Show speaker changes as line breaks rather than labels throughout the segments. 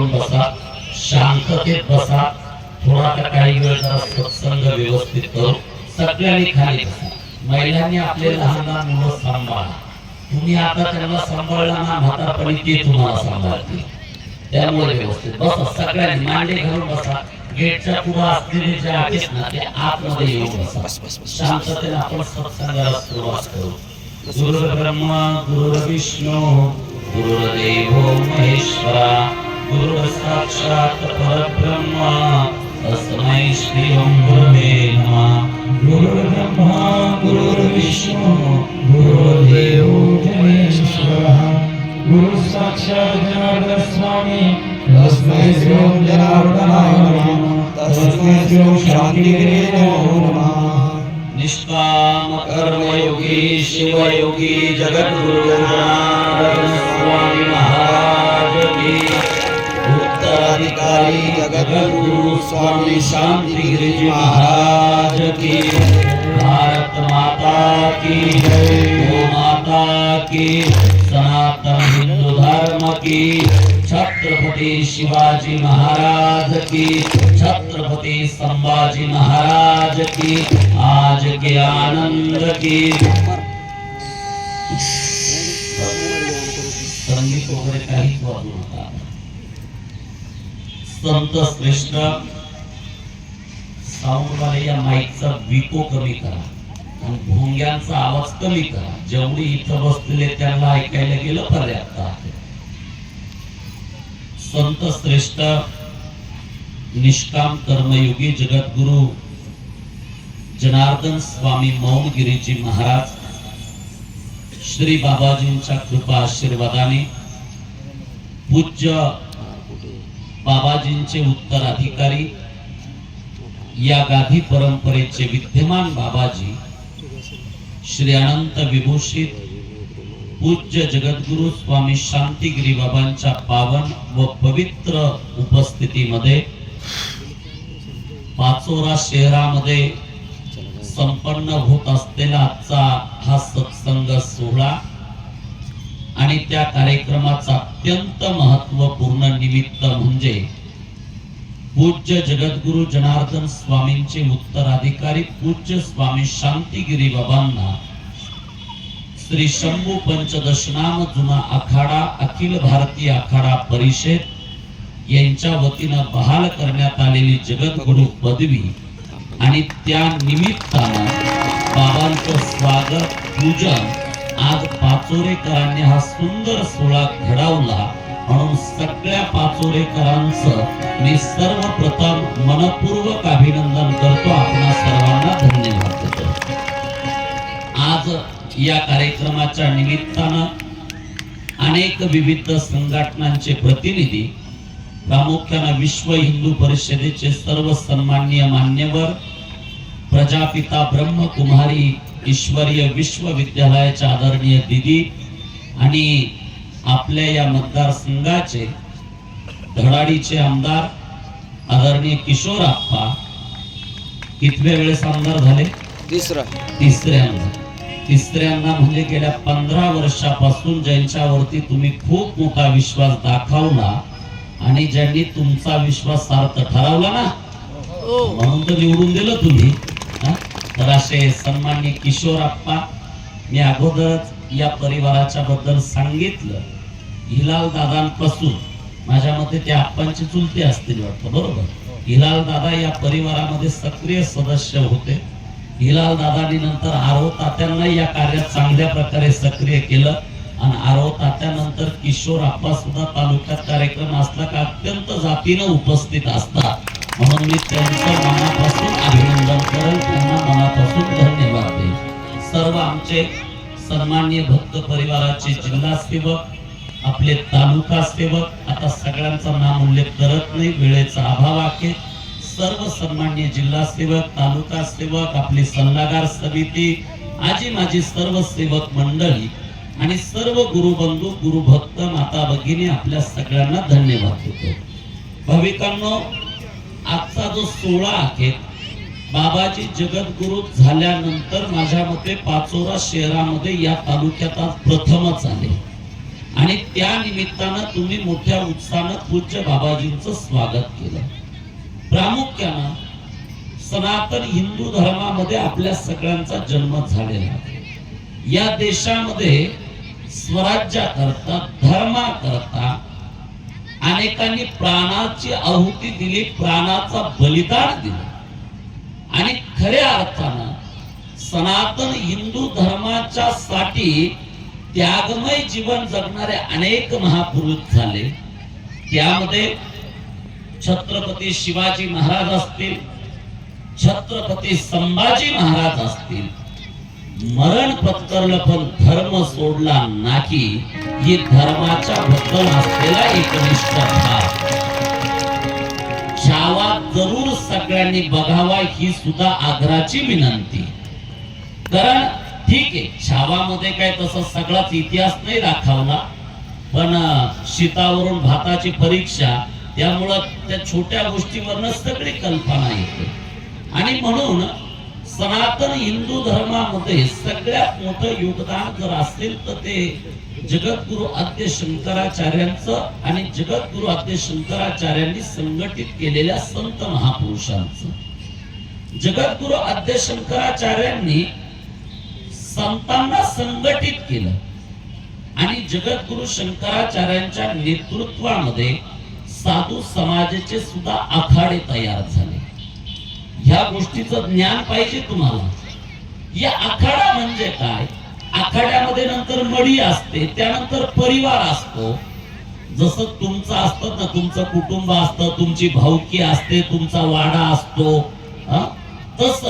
करून बसा शांततेत बसा थोडा आता काही वेळ जरा सत्संग व्यवस्थित करू. सगळ्यांनी खाली बसा. महिलांनी आपले लहान लहान मुलं सांभाळा. तुम्ही आता त्यांना सांभाळला ना म्हातारपणी ते तुम्हाला सांभाळतील. त्यामुळे व्यवस्थित बसा. सगळ्यांनी मांडे घालून बसा. गेटच्या पुढे असलेले जे आहेत ना ते आतमध्ये येऊन बसा. शांततेने आपण सत्संगाला सुरुवात करू. गुरुर्ब्रह्मा गुरुर्विष्णू गुरुर्देवो महेश्वरा. गुरुर् साक्षात परब्रह्मा तस्मै श्री ओम गुरुवे नमः। गुरुर्ब्रह्मा गुरुर्विष्णू गुरुर्देवो
महेश्वरः गुरु साक्षात् जनार्दन स्वामी तस्मै श्री ओम जनार्दनाय नमः। तस्मै श्री ओम शांतिगिरे नमो नमः।
निष्काम कर्मयोगी शिवयोगी जगद्गुरु। स्वामी शांतिगिरी जी महाराज की भारत माता की जय गो माता की सनातन हिंदू धर्म की छत्रपति शिवाजी महाराज की छत्रपति संभाजी महाराज की आज के आनंद की संगीत वगैरे काहीच नका संत श्रेष्ठ साऊंडवाले या माईकचा विको कमी करा. आणि भोंग्यांचा आवाज कमी करा. जेवढी इथं बसलेले त्यांना ऐकायला गेलं पर्याप्त आहे. संत श्रेष्ठ निष्काम कर्मयोगी जगद्गुरु जनार्दन स्वामी मौनगिरीजी महाराज श्री बाबाजींच्या कृपा आशीर्वादाने पूज्य बाबाजींचे उत्तराधिकारी या गाधी परंपरेचे विद्यमान बाबाजी श्री अनंत विभूषित पूज्य जगद्गुरु स्वामी शांतिगिरी बाबांच्या पावन व पवित्र उपस्थितीमध्ये पाचोरा शहरामध्ये संपन्न होत असलेला आजचा हा सत्संग सोहळा आणि त्या कार्यक्रमाचा अत्यंत महत्त्वपूर्ण निमित्त म्हणजे पूज्य जगद्गुरु जनार्दन स्वामींचे उत्तराधिकारी पूज्य स्वामी शांतिगिरी बाबांना श्री शंभू पंचदशनाम जुना आखाडा अखिल भारतीय आखाडा परिषद यांच्या वतीनं बहाल करण्यात आलेली जगद्गुरु पदवी आणि त्या निमित्तानं बाबांचं स्वागत पूजन आज पाचोरेकरांनी हा सुंदर सोहळा घडवला. म्हणून सगळ्या पाचोरेकरांचं मी सर्वप्रथम मनपूर्वक अभिनंदन करतो. आपणा सर्वांना धन्यवाद देतो. आज या कार्यक्रमाच्या निमित्तानं अनेक विविध संघटनांचे प्रतिनिधी प्रामुख्यानं विश्व हिंदू परिषदेचे सर्व सन्माननीय मान्यवर प्रजापिता ब्रह्मकुमारी ईश्वरीय विश्वविद्यालयाच्या आदरणीय दिदी आणि आपल्या या मतदारसंघाचे धडाडीचे आमदार आदरणीय किशोरप्पा कितव्या वेळेस आमदार झाले?
तिसरा.
तिसऱ्यांदा. तिसऱ्यांदा म्हणजे गेल्या पंधरा वर्षापासून ज्यांच्यावरती तुम्ही खूप मोठा विश्वास दाखवला आणि ज्यांनी तुमचा विश्वास सार्थ ठरवला ना? म्हणून तर निवडून दिलं तुम्ही. हा? तर असे सन्मान्य किशोरप्पा मी अगोदरच या परिवाराच्या बद्दल सांगितलं हिलाल दादांपासून. माझ्या मते त्या आप्पांचे चुलते असतील वाटतं बरोबर? हिलाल दादा या परिवारामध्ये सक्रिय सदस्य होते. हिलाल दादानी नंतर आरो तात्यांना या कार्यात चांगल्या प्रकारे सक्रिय केलं आणि आरो तात्यानंतर किशोर आप्पा सुद्धा तालुक्यात कार्यक्रम असला का अत्यंत जातीनं उपस्थित असतात. म्हणून मी त्यांचं मनापासून अभिनंदन करेल त्यांना मनापासून धन्यवाद देईल. सर्व आमचे सन्मान्य भक्त परिवाराचे जिल्हा सेवक आपले तालुका सेवक आता सगळ्यांचा नाम उल्लेख करत नाही वेळेचा अभाव आहे. सर्व सन्मान्य जिल्हा सेवक तालुका सेवक आपली सल्लागार समिती आजी माझी सर्व सेवक मंडळी आणि सर्व गुरुबंधू गुरुभक्त माता भगिनी आपल्या सगळ्यांना धन्यवाद देतो. भाविकांनो आजचा जो सोहळा आहे बाबाजी जगद्गुरु झाल्यानंतर माझ्या मते पाचोरा शहरामध्ये या तालुक्यात आज प्रथमच आले आणि त्या निमित्तानं तुम्ही मोठ्या उत्साहानं पूज्य बाबाजींचं स्वागत केलं. प्रामुख्यानं सनातन हिंदू धर्मामध्ये आपल्या सगळ्यांचा जन्म झालेला आहे. या देशामध्ये स्वराज्याकरता धर्माकरता अनेकांनी प्राणाची आहुती दिली प्राणाचा बलिदान दिलं. आणि खऱ्या अर्थानं सनातन हिंदू धर्माच्या साठी त्यागमय जीवन जगणारे अनेक महापुरुष झाले. त्यामध्ये छत्रपती शिवाजी महाराज असतील छत्रपती संभाजी महाराज असतील मरण पत्करलं पण धर्म सोडला नाही ही धर्माच्या बद्दल असलेला एकनिष्ठ भाव. छावा जरूर सगळ्यांनी बघावा ही सुद्धा आग्राची विनंती. कारण ठीक आहे छावामध्ये काय तसा सगळाच इतिहास नाही दाखवला पण शीतावरून भाताची परीक्षा त्यामुळं त्या छोट्या गोष्टीवरनं सगळी कल्पना येते. आणि म्हणून सनातन हिंदू धर्मामध्ये सगळ्यात मोठं योगदान जर असेल तर ते जगद्गुरु आद्य शंकराचार्यांचं आणि जगद्गुरु आद्य शंकराचार्यांनी संघटित केलेल्या संत महापुरुषांचं. जगद्गुरु आद्य शंकराचार्यांनी संतांना संघटित केलं. आणि जगद्गुरु शंकराचार्यांच्या नेतृत्वामध्ये साधू समाजाचे सुद्धा आखाडे तयार झाले. ह्या गोष्टीचं ज्ञान पाहिजे तुम्हाला. या आखाडा म्हणजे काय? आखाड्यामध्ये नंतर मडी असते त्यानंतर परिवार असतो. जसं तुमचं असतं ना तुमचं कुटुंब असतं तुमची भाऊकी असते तुमचा वाडा असतो तस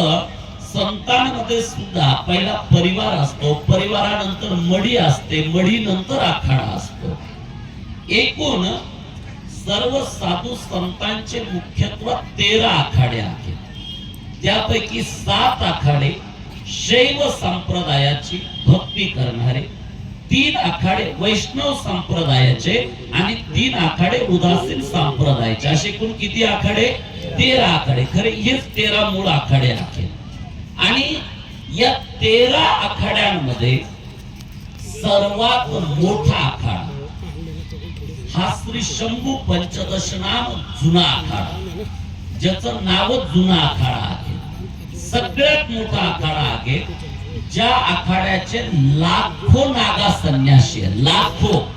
संतांमध्ये सुद्धा पहिला परिवार असतो परिवारानंतर मडी असते मडी नंतर आखाडा असतो. एकूण सर्व साधू संतांचे मुख्यत्व तेरा आखाडे आहेत. त्यापैकी सात आखाडे शैव संप्रदायाची भक्ती करणारे तीन आखाडे वैष्णव संप्रदायाचे आणि तीन आखाडे उदासीन संप्रदायाचे. असे एकूण किती आखाडे? तेरा आखाडे. खरे हेच तेरा मूळ आखाडे आहेत. आणि या तेरा आखाड्यांमध्ये सर्वात मोठा आखाडा हा श्री शंभू पंचदश नाम जुना आखाडा. ज्याचं नावच जुना आखाडा आहे. सगळ्यात मोठा आखाडा आहे ज्या आखाड्याचे लाखो नागा संन्यासी लाखो.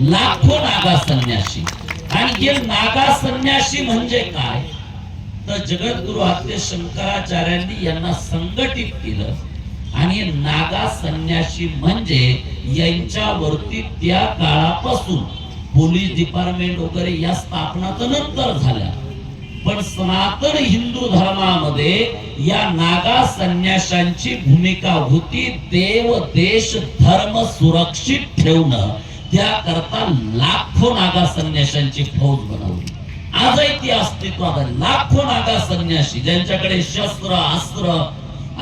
लाखो नागा संन्यासी. आणि हे नागा संन्यासी म्हणजे काय? तर जगद्गुरु आद्य शंकराचार्यांनी यांना संघटित केलं. आणि नागा संन्यासी म्हणजे यांच्यावरती त्या काळापासून पोलीस डिपार्टमेंट वगैरे या स्थापना तर नंतर झाल्या. पण सनातन हिंदू धर्मामध्ये या नागा संन्याशांची भूमिका होती देव देश धर्म सुरक्षित ठेवणं. त्याकरता लाखो नागा संन्याशांची फौज बनवली. आजही ती अस्तित्वात आहे. लाखो नागा संन्याशी ज्यांच्याकडे शस्त्र अस्त्र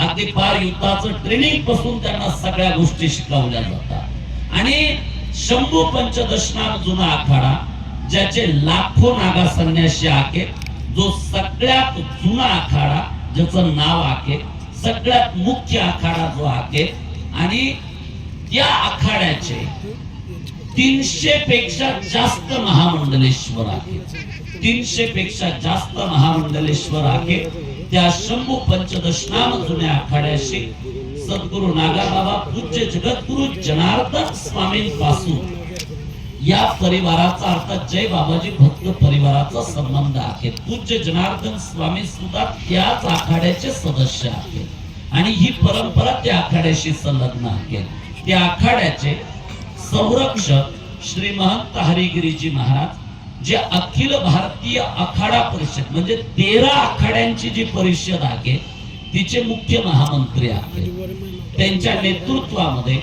अगदी पार युद्धाचं ट्रेनिंगपासून त्यांना सगळ्या गोष्टी शिकवल्या जातात. आणि शंभू पंचदशनाम जुना आखाडा ज्याचे लाखो नागा संन्याशी आहेत जो सगळ्यात जुना आखाडा ज्याचं नाव आहे सगळ्यात मुख्य आखाडा जो आहे आणि त्या आखाड्याचे तीनशे पेक्षा जास्त महामंडलेश्वर आहे. तीनशे पेक्षा जास्त महामंडलेश्वर आहे. त्या शंभू पंचदशनाम जुन्या आखाड्याशी सद्गुरु नागाबाबा पूज्य जगद्गुरु जनार्दन स्वामींपासून या परिवाराचा अर्थात जय बाबाजी भक्त परिवाराचा संबंध आहे. पूज्य जनार्दन स्वामी सुद्धा त्याच आखाड्याचे सदस्य आहेत. आणि ही परंपरा त्या आखाड्याशी संलग्न आहे. त्या आखाड्याचे संरक्षक श्री महंत हरिगिरीजी महाराज जे अखिल भारतीय आखाडा परिषद म्हणजे तेरा आखाड्यांची जी परिषद आहे तिचे मुख्य महामंत्री आहेत. त्यांच्या नेतृत्वामध्ये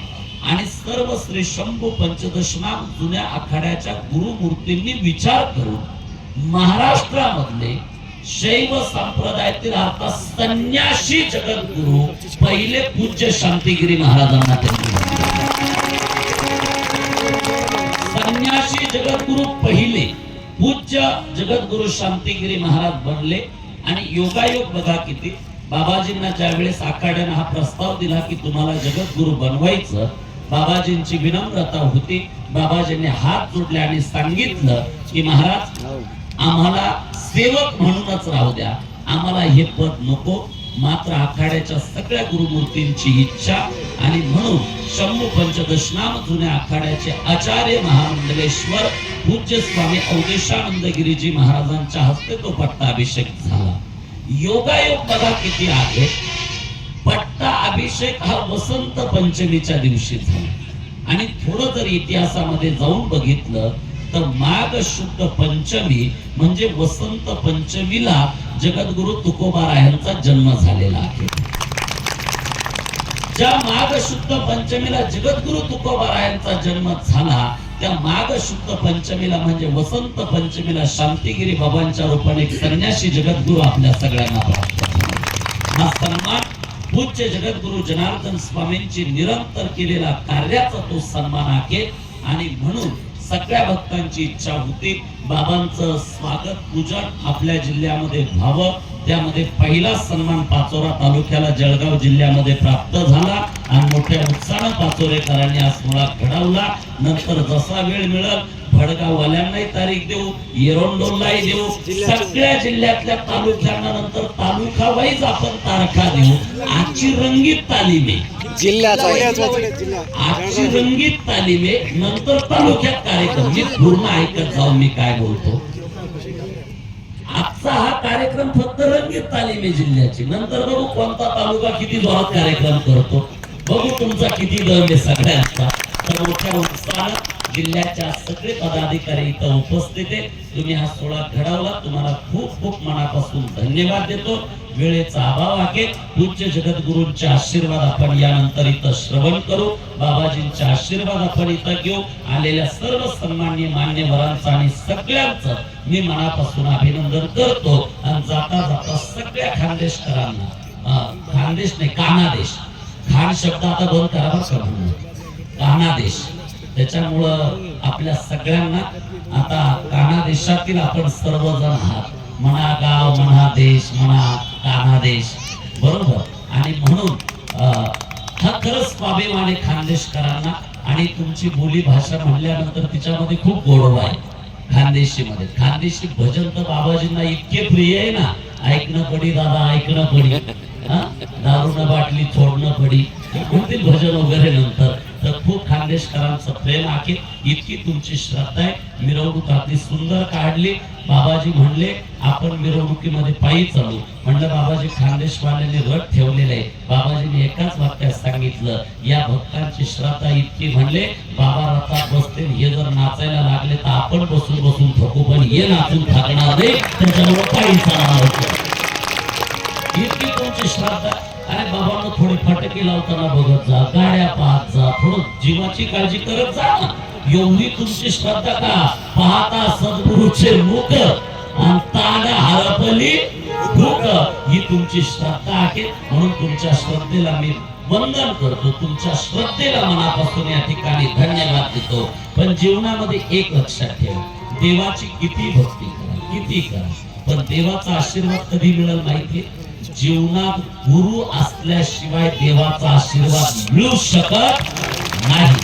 आणि सर्व श्री शंभू पंचदशनाम जुन्या आखाड्याच्या गुरुमूर्तींनी विचार करून महाराष्ट्रामधले शैव संप्रदायातील आता संन्यासी जगद्गुरु पहिले पूज्य शांतिगिरी महाराजांना त्यांनी संन्यासी जगद्गुरु पहिले पूज्य जगद्गुरु शांतिगिरी महाराज बनले. आणि योगायोग बघा किती. बाबाजींना ज्यावेळेस आखाड्यानं हा प्रस्ताव दिला की तुम्हाला जगद्गुरु बनवायचं बाबाजींची विनम्रता होती. बाबाजींनी हात जोडले आणि सांगितलं की महाराज आम्हाला सेवक म्हणूनच राहू द्या. आम्हाला हे पद नको. मात्र आखाड्याच्या सगळ्या गुरुमूर्तींची इच्छा आणि म्हणून शंभू पंचदशनाम जुन्या आखाड्याचे आचार्य महामंडलेश्वर पूज्य स्वामी अवधेशानंदगिरीजी महाराजांच्या हस्ते तो पट्टाभिषेक झाला. योगायोग बघा किती आहे. पट्टा अभिषेक हा वसंत पंचमीच्या दिवशी झाला. आणि थोडं जर इतिहासामध्ये जाऊन बघितलं तर माघ शुद्ध पंचमी म्हणजे वसंत पंचमीला जगद्गुरु तुकोबारायांचा जन्म झालेला आहे. ज्या माघ शुद्ध पंचमीला जगद्गुरु तुकोबारायांचा जन्म झाला त्या माघ शुद्ध पंचमीला म्हणजे वसंत पंचमीला शांतिगिरी बाबांच्या रूपाने एक संन्यासी जगद्गुरु आपल्या सगळ्यांना प्राप्त हा सन्मान पूज्य जगद्गुरु जनार्दन स्वामींची निरंतर केलेला कार्याचा तो सन्मान आहे. आणि म्हणून सगळ्या भक्तांची इच्छा होती. बाबांचं स्वागत पूजन आपल्या जिल्ह्यामध्ये व्हावं. त्यामध्ये पहिला सन्मान पाचोरा तालुक्याला जळगाव जिल्ह्यामध्ये प्राप्त झाला. आणि मोठ्या उत्साहानं पाचोरेकरांनी आज मुळात घडवला. नंतर जसा वेळ मिळेल भडगाववाल्यांनाही तारीख देऊ एरोंडोललाही देऊ. सगळ्या जिल्ह्यातल्या तालुक्यांना नंतर तालुका वाईज आपण तारखा देऊ. आजची रंगीत तालीम. आहे
जिल्ह्याचा आहे.
आजची रंगीत तालीम आहे नंतर तालुक्यात कार्यक्रम. मी पूर्ण ऐकत जाऊन मी काय बोलतो? आजचा हा कार्यक्रम फक्त रंगीत तालीम आहे जिल्ह्याची. नंतर बघू कोणता तालुका किती जोरात कार्यक्रम करतो. बघू तुमचा किती दम आहे सगळ्यांचा. तर मोठ्या उत्साहात जिल्ह्याच्या सगळे पदाधिकारी इथं उपस्थित आहे तुम्ही हा सोहळा घडवला. तुम्हाला खूप खूप मनापासून धन्यवाद देतो. वेळेचा अभाव आहे. पूज्य जगद्गुरूंचे आशीर्वाद आपण यानंतर इथं श्रवण करू. बाबाजींचे आशीर्वाद आपण इथं घेऊ. आलेल्या सर्व सन्मान्य मान्यवरांचं आणि सगळ्यांचं मी मनापासून अभिनंदन करतो. आणि जाता जाता सगळ्या खानदेशकरांना खानदेश नाही कानादेश. खान शब्द आता बंद करा बरं कानादेश. त्याच्यामुळं आपल्या सगळ्यांना आता कानादेशातील आपण सर्वजण आहात. म्हणा गाव म्हणा देश म्हणा कानादेश बरोबर? आणि म्हणून हा खरंच स्वाभिमान खानदेशकरांना. आणि तुमची बोली भाषा म्हणल्यानंतर तिच्यामध्ये खूप गोडवा आहे. खानदेशी मध्ये खानदेशी भजन तर बाबाजींना इतके प्रिय आहे ना. ऐकणं पडी दादा ऐकणं पडी. हा? न बाटली थोडणं पडी. कोणती भजन वगैरे नंतर? तर खूप खानदेशकरांचं प्रेम आहे. इतकी तुमची श्रद्धा आहे. मिरवणूक अगदी सुंदर काढली. बाबाजी म्हणले आपण मिरवणुकीमध्ये पायी चालू म्हणलं बाबाजी खानदेशवाल्यांनी रट ठेवलेले आहे. बाबाजीने एकाच वाक्यात सांगितलं या भक्तांची श्रद्धा इतकी. म्हणले बाबा रथात बसते हे जर नाचायला लागले तर आपण बसून बसून थकू पण हे नाचून थकणार नाही. त्याच्यामुळे पायी चालणार होतं. इतकी तुमची श्रद्धा अरे बाबांना फटके लावताना बघत जा गाड्या पाहत जा थोडं जीवाची काळजी करत जा. एवढी तुमची श्रद्धा का? पाहता सद्गुरूचे मुख आणि ताना हरपली भूक. ही तुमची श्रद्धा आहे म्हणून तुमच्या श्रद्धेला मी वंदन करतो. तुमच्या श्रद्धेला मनापासून या ठिकाणी धन्यवाद देतो. पण जीवनामध्ये एक लक्षात ठेवा देवाची किती भक्ती करा किती करा. पण देवाचा आशीर्वाद कधी मिळेल माहितीये? जीवनात गुरु असल्याशिवाय देवाचा आशीर्वाद मिळू शकत नाही.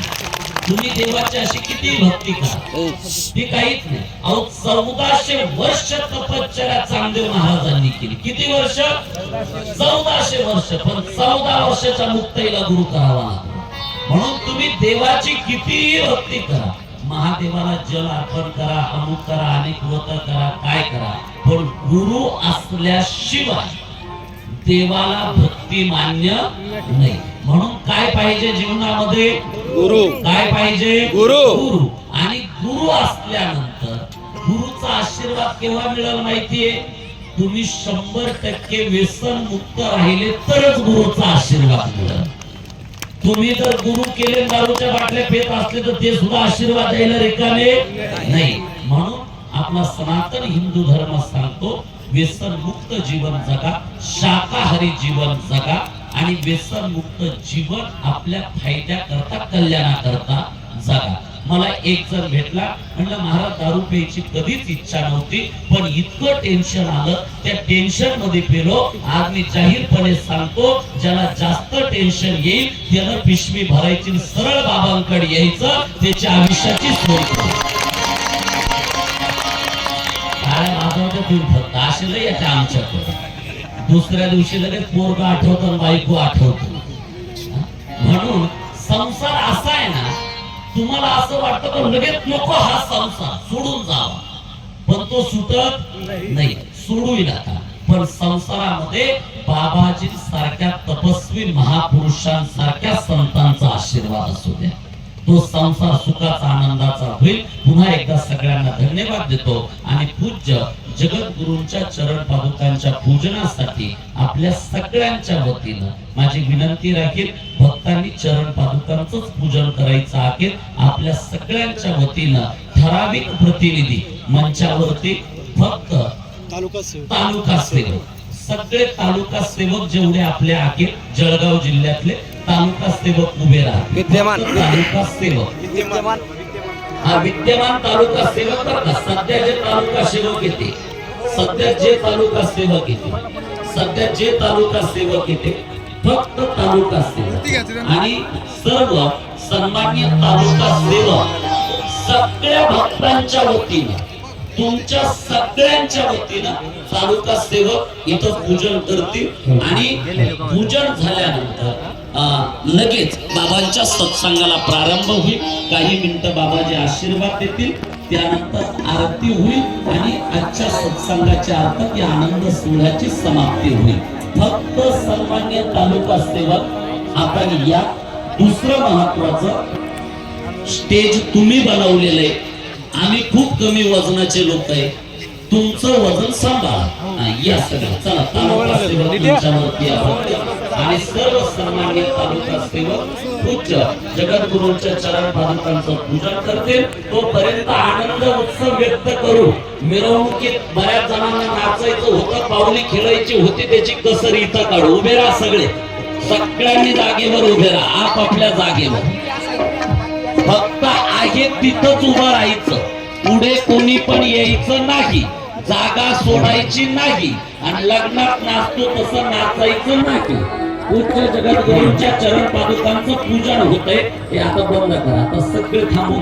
तुम्ही देवाची अशी किती भक्ती करा. ती काहीच नाही. अहो चौदाशे वर्ष तपश्चर्या चांगदेव महाराजांनी केली. किती वर्ष? चौदाशे वर्ष. पण चौदा वर्षाच्या मुक्ताईला गुरु करावा म्हणून तुम्ही देवाची कितीही भक्ती करा. महादेवाला जल अर्पण करा अमुक करा अनेक व्रत करा काय करा. पण गुरु असल्याशिवाय देवाला भक्ती मान्य नाही. म्हणून काय पाहिजे जीवनामध्ये?
गुरु.
काय पाहिजे?
गुरु.
गुरु. आणि गुरु असल्यानंतर गुरुचा आशीर्वाद केव्हा मिळेल माहितीये? तुम्ही शंभर टक्के व्यसन मुक्त राहिले तरच गुरुचा आशीर्वाद मिळेल. तुम्ही जर गुरु केले दारूच्या बाटल्या पेत असले तर ते सुद्धा आशीर्वाद द्यायला रिकामे नाही. म्हणून आपला सनातन हिंदू धर्म सांगतो व्यसनमुक्त जीवन जगा शाकाहारी जीवन जगा आणि व्यसनमुक्त जीवन आपल्या फायद्याकरता कल्याणाकरता जगा. मला एक जण भेटला म्हणलं महाराज दारू प्यायची कधीच इच्छा नव्हती पण इतकं टेन्शन आलं त्या टेन्शनमध्ये पेलो आज मी जाहीरपणे सांगतो ज्याला जास्त टेन्शन येईल त्यानं पिशवी भरायची सरळ बाबांकडे यायचं त्याच्या आयुष्याची सोय करायची. काय वाजवतो तुम्ही फक्त. असे लय येते आमच्याकडे दुसऱ्या दिवशी लगेच पोरग आठवतो बायको आठवतो. म्हणून संसार असा आहे ना तुम्हाला असं वाटतं तर लगेच नको हा संसार. सोडून जावा. पण तो सुटत नाही. सोडूही नका पण संसारामध्ये बाबाजी सारख्या तपस्वी महापुरुषांसारख्या संतांचा आशीर्वाद असू द्या. तो संसार सुखाचा आनंदाचा होईल. पुन्हा एकदा सगळ्यांना धन्यवाद देतो. आणि पूज्य जगद्गुरूंच्या चरण पादुकांच्या पूजनासाठी आपल्या सगळ्यांच्या वतीनं माझी विनंती राहील भक्तांनी चरण पादुकांचंच पूजन करायचं आहे. आपल्या सगळ्यांच्या वतीनं ठराविक प्रतिनिधी मंचावरती फक्त
तालुका
सेवक. सगळे तालुका सेवक जेवढे आपले आहेत जळगाव जिल्ह्यातले तालुका सेवक उभे राहतात.
विद्यमान.
तालुका सेवक.
विद्यमान.
हा विद्यमान तालुका सेवक बरं का? सध्या जे तालुका सेवक येते सध्या जे तालुका सेवक येते सध्या जे तालुका सेवक येते फक्त तालुका सेवक. आणि सर्व सन्मान्य तालुका सेवक सगळ्या भक्तांच्या वतीनं तुमच्या सगळ्यांच्या वतीनं तालुका सेवक इथं पूजन करतील आणि पूजन झाल्यानंतर लगेच बाबांच्या सत्संगाला प्रारंभ होईल. काही मिनिटं बाबाजी आशीर्वाद देतील. त्यानंतर आरती होईल आणि आजच्या सत्संगाच्या अर्थात या आनंद सोहळ्याची समाप्ती होईल. फक्त सर्वांनी तालुका सेवक आपण या दुसरं महत्वाचं स्टेज तुम्ही बनवलेलं आहे. आम्ही खूप कमी वजनाचे लोक आहे. तुमचं वजन सांभाळा. या सगळं. चला तालुका सेवक तुमच्यावरती आपण आणि सर्व सन्मान्य तालुका सेवक पूज्य जगद्गुरूंच्या चरण पादुकांचं पूजन करते तोपर्यंत आनंद उत्सव व्यक्त करू. मिरवणुकीत बऱ्याच जणांना नाचायचं होतं पावली खेळायची होती त्याची कसर इथं काढू. उभे राहा सगळे. सगळ्यांनी जागेवर उभे राहा. आपापल्या जागेवर. फक्त आहे तिथंच उभं राहायचं. पुढे कोणी पण यायचं नाही. जागा सोडायची नाही. आणि लग्नात नाचतो तसं नाचायचं नाही. उच्च जगद्गुरूंच्या चरण पादुकांचं पूजन होतंय. हे आता बंद करा. आता सगळे थांबून